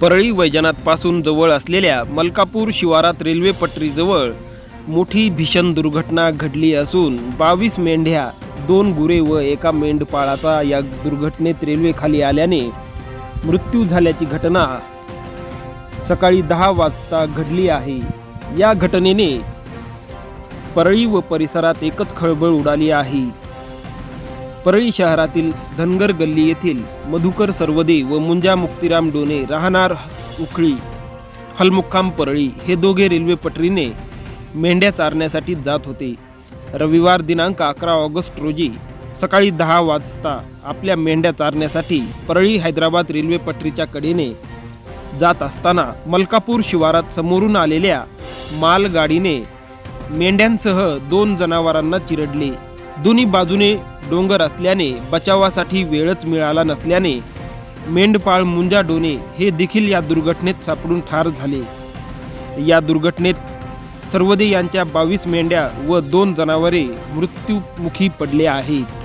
परळी वैजनाथपासून जवळ असलेल्या मलकापूर शिवारात रेल्वे पटरीजवळ मोठी भीषण दुर्घटना घडली असून बावीस मेंढ्या दोन गुरे व एका मेंढपाळाचा या दुर्घटनेत रेल्वेखाली आल्याने मृत्यू झाल्याची घटना सकाळी दहा वाजता घडली आहे. या घटनेने परळी व परिसरात एकच खळबळ उडाली आहे. परळी शहरातील धनगर गल्ली येथील मधुकर सर्वदे व मुंजा मुक्तिराम डोने राहणार उखळी हलमुक्काम परळी हे दोघे रेल्वे पटरीने मेंढ्या चारण्यासाठी जात होते. रविवार दिनांक अकरा ऑगस्ट रोजी सकाळी दहा वाजता आपल्या मेंढ्या चारण्यासाठी परळी हैदराबाद रेल्वे पटरीच्या कडेने जात असताना मलकापूर शिवारात समोरून आलेल्या मालगाडीने मेंढ्यांसह दोन जनावरांना चिरडले. दोन्ही बाजूने डोंगर असल्याने बचावासाठी वेळच मिळाला नसल्याने मेंढपाळ मुंजा डोने हे देखील या दुर्घटनेत सापडून ठार झाले. या दुर्घटनेत सर्वदे यांच्या बावीस मेंढ्या व दोन जनावरे मृत्यूमुखी पडले आहेत.